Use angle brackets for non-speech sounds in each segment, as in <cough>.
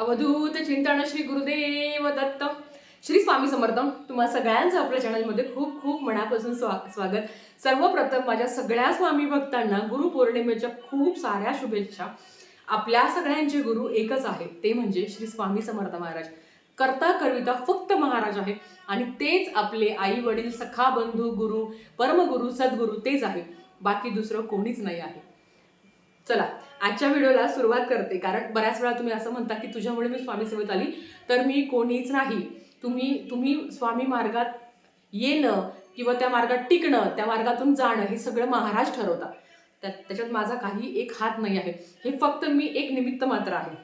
अवधूत चिंतन श्री गुरुदेव दत्त. श्री स्वामी समर्थ तुम्हा सगळ्यांचं आपल्या चॅनलमध्ये खूप खूप मनापासून स्वा स्वागत. सर्वप्रथम माझ्या सगळ्या स्वामी भक्तांना गुरुपौर्णिमेच्या खूप साऱ्या शुभेच्छा. आपल्या सगळ्यांचे गुरु एकच आहे ते म्हणजे श्री स्वामी समर्थ महाराज. करता कविता फक्त महाराज आहे आणि तेच आपले आई वडील सखा बंधू गुरु परमगुरु सद्गुरु तेच आहे बाकी दुसरं कोणीच नाही आहे. चला आजच्या व्हिडिओला सुरुवात करते. कारण बऱ्याच वेळा तुम्ही असं म्हणता की तुझ्यामुळे मी स्वामी सेवेत आली. तर मी कोणीच नाही. तुम्ही तुम्ही स्वामी मार्गात येणं किंवा त्या मार्गात टिकणं त्या मार्गातून जाणं हे सगळं महाराज ठरवतात त्या त्याच्यात माझा काही एक हात नाही आहे. हे फक्त मी एक निमित्त मात्र आहे.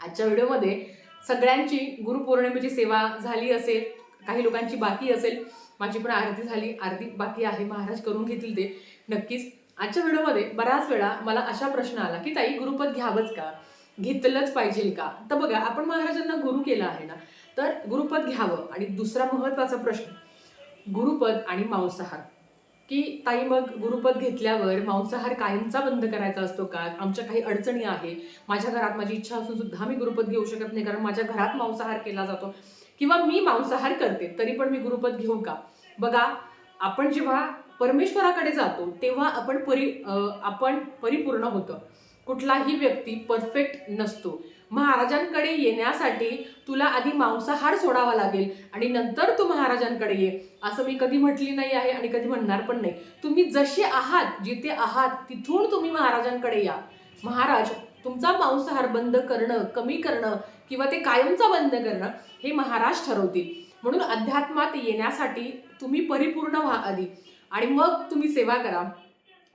आजच्या व्हिडिओमध्ये सगळ्यांची गुरुपौर्णिमेची सेवा झाली असेल काही लोकांची बाकी असेल माझी पण आरती झाली आरती बाकी आहे महाराज करून घेतील ते. नक्कीच आजच्या व्हिडिओमध्ये बऱ्याच वेळा मला अशा प्रश्न आला की ताई गुरुपद घ्यावंच का? घेतलंच पाहिजे का? तर बघा आपण महाराजांना गुरु केला आहे ना तर गुरुपद घ्यावं. आणि दुसरा महत्त्वाचा प्रश्न गुरुपद आणि मांसाहार. की ताई मग गुरुपद घेतल्यावर मांसाहार कायमचा बंद करायचा असतो का? आमच्या काही अडचणी आहे. माझ्या घरात माझी इच्छा असून सुद्धा मी गुरुपद घेऊ शकत नाही कारण माझ्या घरात मांसाहार केला जातो. किंवा मी मांसाहार करते तरी पण मी गुरुपद घेऊ का? बघा आपण जेव्हा परमेश्वराकडे जातो तेव्हा आपण परि आपण परिपूर्ण होतो. कुठलाही व्यक्ती परफेक्ट नसतो. महाराजांकडे येण्यासाठी तुला आधी मांसाहार सोडावा लागेल आणि नंतर तू महाराजांकडे ये. असं मी कधी म्हटली नाही आहे आणि कधी म्हणणार पण नाही. तुम्ही जसे आहात जिथे आहात तिथून तुम्ही महाराजांकडे या. महाराज तुमचा मांसाहार बंद करणं कमी करणं किंवा ते कायमचा बंद करणं हे महाराज ठरवतील. म्हणून अध्यात्मात येण्यासाठी तुम्ही परिपूर्ण व्हा आधी. आणि मग तुम्ही सेवा करा.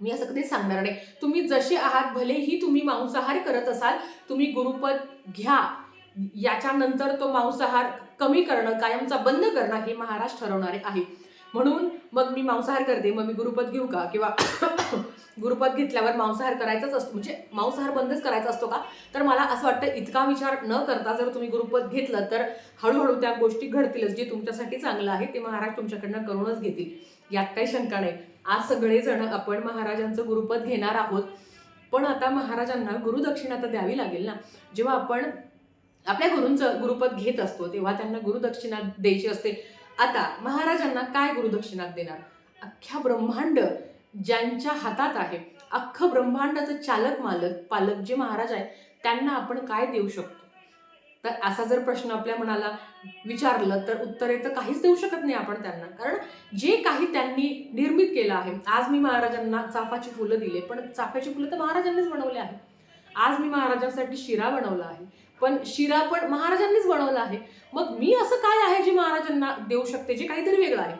मी असं कधीच सांगणार नाही. तुम्ही जसे आहात भलेही तुम्ही मांसाहार करत असाल तुम्ही गुरुपद घ्या. याच्यानंतर तो मांसाहार कमी करणं कायमचा बंद करणं हे महाराज ठरवणारे आहे. म्हणून मग मी मांसाहार करते. मग मी गुरुपद घेऊ का? किंवा <coughs> गुरुपद घेतल्यावर मांसाहार करायचाच असतो. म्हणजे मांसाहार बंदच करायचा असतो का? तर मला असं वाटतं इतका विचार न करता जर तुम्ही गुरुपद घेतलं तर हळूहळू त्या गोष्टी घडतीलच जे तुमच्यासाठी चांगलं आहे ते महाराज तुमच्याकडनं करूनच घेतील. यात काही शंका नाही. आज सगळेजण आपण महाराजांचं गुरुपद घेणार आहोत. पण आता महाराजांना गुरुदक्षिणा तर द्यावी लागेल ना? जेव्हा आपण आपल्या गुरूंचं गुरुपद घेत असतो तेव्हा त्यांना गुरुदक्षिणा द्यायची असते. आता महाराजांना काय गुरुदक्षिणा देणार? अख्ख्या ब्रह्मांड ज्यांच्या हातात आहे अख्खं ब्रह्मांडाचं चालक मालक पालक जे महाराज आहे त्यांना आपण काय देऊ शकतो? तर असा जर प्रश्न आपल्या मनाला विचारलं तर उत्तरे तर काहीच देऊ शकत नाही आपण त्यांना. कारण जे काही त्यांनी निर्मित केलं आहे आज मी महाराजांना चाफाची फुलं दिले पण चाफ्याची फुलं तर महाराजांनीच बनवले आहे आज मी महाराजांसाठी शिरा बनवला आहे पण शिरा पण महाराजांनीच बनवला आहे. मग मी असं काय आहे जे महाराजांना देऊ शकते जे काहीतरी वेगळं आहे?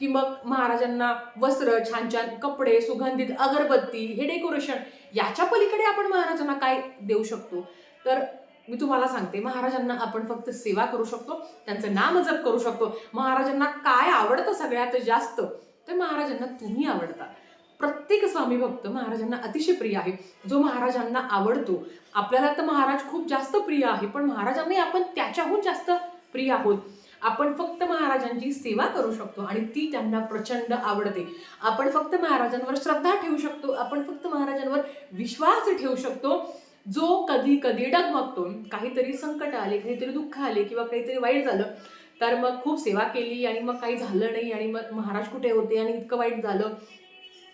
की मग महाराजांना वस्त्र छान छान कपडे सुगंधित अगरबत्ती हे डेकोरेशन याच्या पलीकडे आपण महाराजांना काय देऊ शकतो? तर मी तुम्हाला सांगते महाराजांना आपण फक्त सेवा करू शकतो त्यांचं नाम जप करू शकतो. महाराजांना काय आवडतं सगळ्यात जास्त? तर महाराजांना तुम्ही आवडता. प्रत्येक स्वामी भक्त महाराजांना अतिशय प्रिय आहे. जो महाराजांना आवडतो आपल्याला तर महाराज खूप जास्त प्रिय आहे पण महाराजांनाही आपण त्याच्याहून जास्त प्रिय आहोत. आपण फक्त महाराजांची सेवा करू शकतो आणि ती त्यांना प्रचंड आवडते. आपण फक्त महाराजांवर श्रद्धा ठेवू शकतो. आपण फक्त महाराजांवर विश्वास ठेवू शकतो. जो कधी कधी डगमगतो. काहीतरी संकट आले काहीतरी दुःख आले किंवा काहीतरी वाईट झालं तर मग खूप सेवा केली आणि मग काही झालं नाही आणि मग महाराज कुठे होते आणि इतकं वाईट झालं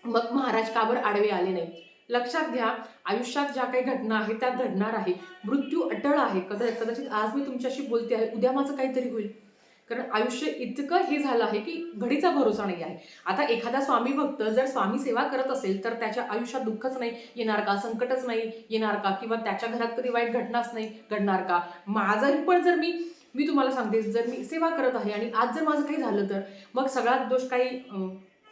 मग महाराज काबर आडवे आले नाही? लक्षात घ्या आयुष्यात ज्या काही घटना आहेत त्या घडणार आहे. मृत्यू अटळ आहे. कदा कदाचित आज मी तुमच्याशी बोलते आहे. उद्या माझं काहीतरी होईल. कारण आयुष्य इतकं हे झालं आहे की घडीचा भरोसा नाही आहे. आता एखादा स्वामी भक्त जर स्वामी सेवा करत असेल तर त्याच्या आयुष्यात दुःखच नाही. येणार का? संकटच नाही. येणार का? किंवा त्याच्या घरात कधी वाईट घटनाच नाही. घडणार का? माझं पण जर मी मी तुम्हाला सांगते जर मी सेवा करत आहे आणि आज जर माझं काही झालं तर मग सगळ्यात दोष काही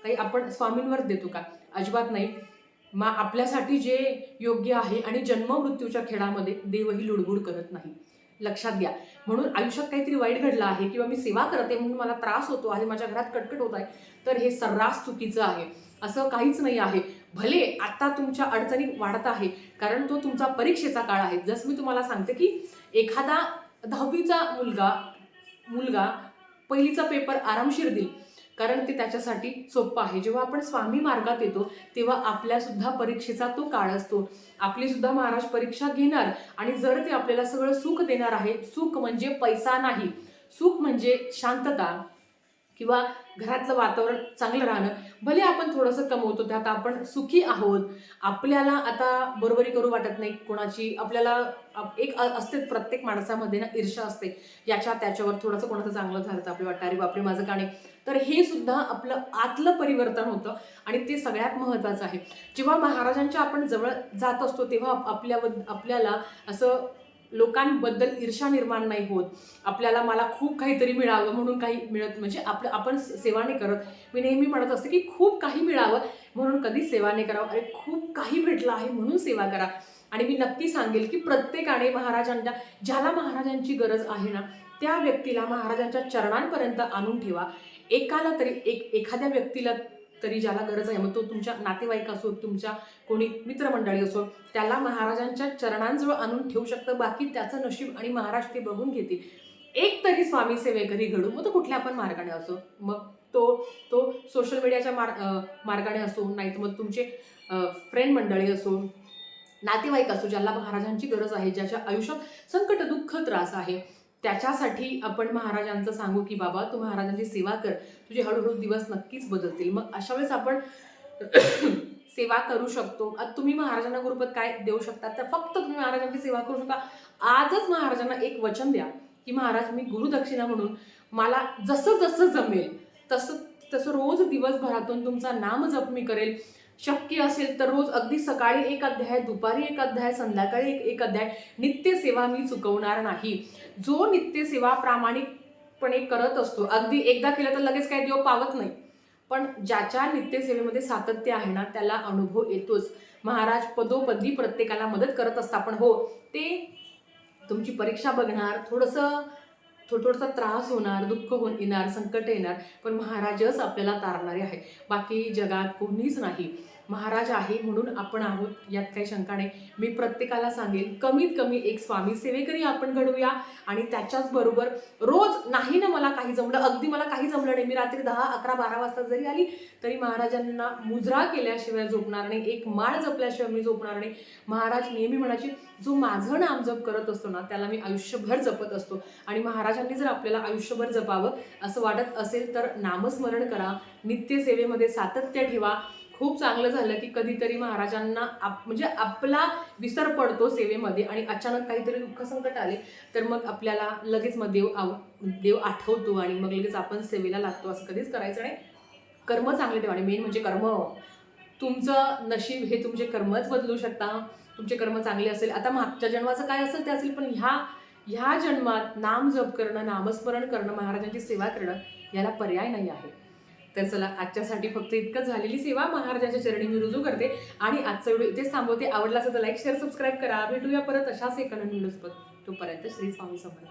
काही आपण स्वामींवर देतो का? अजिबात नाही. मा आपल्यासाठी जे योग्य आहे आणि जन्म मृत्यूच्या खेळामध्ये देवही लुडबुड करत नाही. लक्षात घ्या. म्हणून आयुष्यात काहीतरी वाईट घडलं आहे किंवा मी सेवा करते म्हणून मला त्रास होतो आहे माझ्या घरात कटकट होत आहे तर हे सर्रास चुकीचं आहे. असं काहीच नाही आहे. भले आता तुमच्या अडचणी वाढत आहे कारण तो तुमचा परीक्षेचा काळ आहे. जसं मी तुम्हाला सांगते की एखादा दहावीचा मुलगा मुलगा पहिलीचा पेपर आरामशीर देईल. कारण ते त्याच्यासाठी सोपं आहे. जेव्हा आपण स्वामी मार्गात येतो तेव्हा आपल्यासुद्धा परीक्षेचा तो काळ असतो. आपलीसुद्धा महाराज परीक्षा घेणार आणि जर ते आपल्याला सगळं सुख देणार आहे सुख म्हणजे पैसा नाही. सुख म्हणजे शांतता किंवा घरातलं वातावरण चांगलं राहणं. भले आपण थोडंसं कमवतो त्यात आपण सुखी आहोत. आपल्याला आता बरोबरी करू वाटत नाही कोणाची. आपल्याला एक असते प्रत्येक माणसामध्ये ना ईर्षा असते. याच्या त्याच्यावर थोडंसं कोणाचं चांगलं झालं तर आपलं वाटतं अरे बापरे माझं गाणे तर हे सुद्धा आपलं आतलं परिवर्तन होतं आणि ते सगळ्यात महत्त्वाचं आहे. जेव्हा महाराजांच्या आपण जवळ जात असतो तेव्हा आपल्या आपल्याला असं लोकांबद्दल ईर्षा निर्माण नाही होत. आपल्याला मला खूप काहीतरी मिळावं म्हणून काही मिळत म्हणजे आपलं आपण सेवा नाही करत. मी नेहमी म्हणत असते की खूप काही मिळावं म्हणून कधी सेवा नाही करावं. अरे खूप काही भेटलं आहे म्हणून सेवा करा. आणि मी नक्की सांगेल की प्रत्येकाने महाराजांच्या ज्याला महाराजांची गरज आहे ना त्या व्यक्तीला महाराजांच्या चरणांपर्यंत आणून ठेवा. एकाला तरी एक एखाद्या व्यक्तीला तरी ज्याला गरज आहे. मग तो तुमच्या नातेवाईक असो तुमच्या कोणी मित्रमंडळी असो त्याला महाराजांच्या चरणांजवळ आणून ठेवू शकतं. बाकी त्याचं नशीब आणि महाराज ते बघून घेतील. एक तरी स्वामी सेवेकरी घडू मग तो कुठल्या पण मार्गाने असो मग तो तो सोशल मीडियाच्या मार मार्गाने असो नाही तर मग तुमचे फ्रेंड मंडळी असो नातेवाईक असो ज्याला महाराजांची गरज आहे ज्याच्या आयुष्यात संकट दुःख त्रास आहे. त्याच्यासाठी आपण महाराजांचं सांगू की बाबा तू महाराजांची सेवा कर. तुझे हळूहळू दिवस नक्कीच बदलतील. मग अशा वेळेस आपण <coughs> सेवा करू शकतो. आता तुम्ही महाराजांना गुरुपद काय देऊ शकता? तर फक्त तुम्ही महाराजांची सेवा करू शकता. आजच महाराजांना एक वचन द्या की महाराज मी गुरुदक्षिणा म्हणून मला जसं जसं जमेल तसं तसं रोज दिवसभरातून तुमचा नाम जप मी करेल. शक्य असेल तर रोज अगदी सकाळी एक अध्याय दुपारी एक अध्याय संध्याकाळी एक एक अध्याय नित्यसेवा मी चुकवणार नाही. जो नित्यसेवा प्रामाणिकपणे करत असतो अगदी एकदा केलं तर लगेच काही देव पावत नाही. पण ज्याच्या नित्यसेवेमध्ये सातत्य आहे ना त्याला अनुभव येतोच. महाराज पदोपदी प्रत्येकाला मदत करत असता पण हो ते तुमची परीक्षा बघणार थोडंसं थोडा थोडासा त्रास होणार दुःख होऊन येणार संकट येणार पण महाराजच आपल्याला तारणारे आहे. बाकी जगात कोणीच नाही. महाराज आहे म्हणून आपण आहोत यात काही शंका नाही. मी प्रत्येकाला सांगेन कमीत कमी एक स्वामी सेवेकरी आपण घडवूया आणि त्याच्याच बरोबर रोज नाही ना मला काही जमलं अगदी मला काही जमलं नाही. मी रात्री दहा अकरा बारा वाजता जरी आली तरी महाराजांना मुजरा केल्याशिवाय झोपणार नाही. एक माळ जपल्याशिवाय मी झोपणार नाही. महाराज नेहमी म्हणायचे जो माझं नाम जप करत असतो ना त्याला मी आयुष्यभर जपत असतो. आणि महाराजांनी जर आपल्याला आयुष्यभर जपावं असं वाटत असेल तर नामस्मरण करा नित्यसेवेमध्ये सातत्य ठेवा. खूप चांगलं झालं की कधीतरी महाराजांना आप म्हणजे आपला विसर पडतो सेवेमध्ये आणि अचानक काहीतरी दुःख संकट आले तर मग आपल्याला लगेच मग देव आव देव आठवतो आणि मग लगेच आपण सेवेला लागतो असं कधीच करायचं नाही. कर्म चांगले ठेवा आणि मेन म्हणजे कर्म. तुमचं नशीब हे तुमचे कर्मच बदलू शकता. तुमचे कर्म चांगले असेल. आता मागच्या जन्माचं काय असेल ते असेल पण ह्या ह्या जन्मात नाम जप करणं नामस्मरण करणं महाराजांची सेवा करणं याला पर्याय नाही आहे. तर चला आजच्यासाठी फक्त इतकंच झालेली सेवा. महाराजांच्या चरणी मी रुजू करते. आणि आजचा व्हिडिओ इथेच थांबवते. आवडला असेल तर लाईक शेअर सबस्क्राईब करा. भेटूया परत अशाच एका नवीन तोपर्यंत श्री स्वामी समर्थ.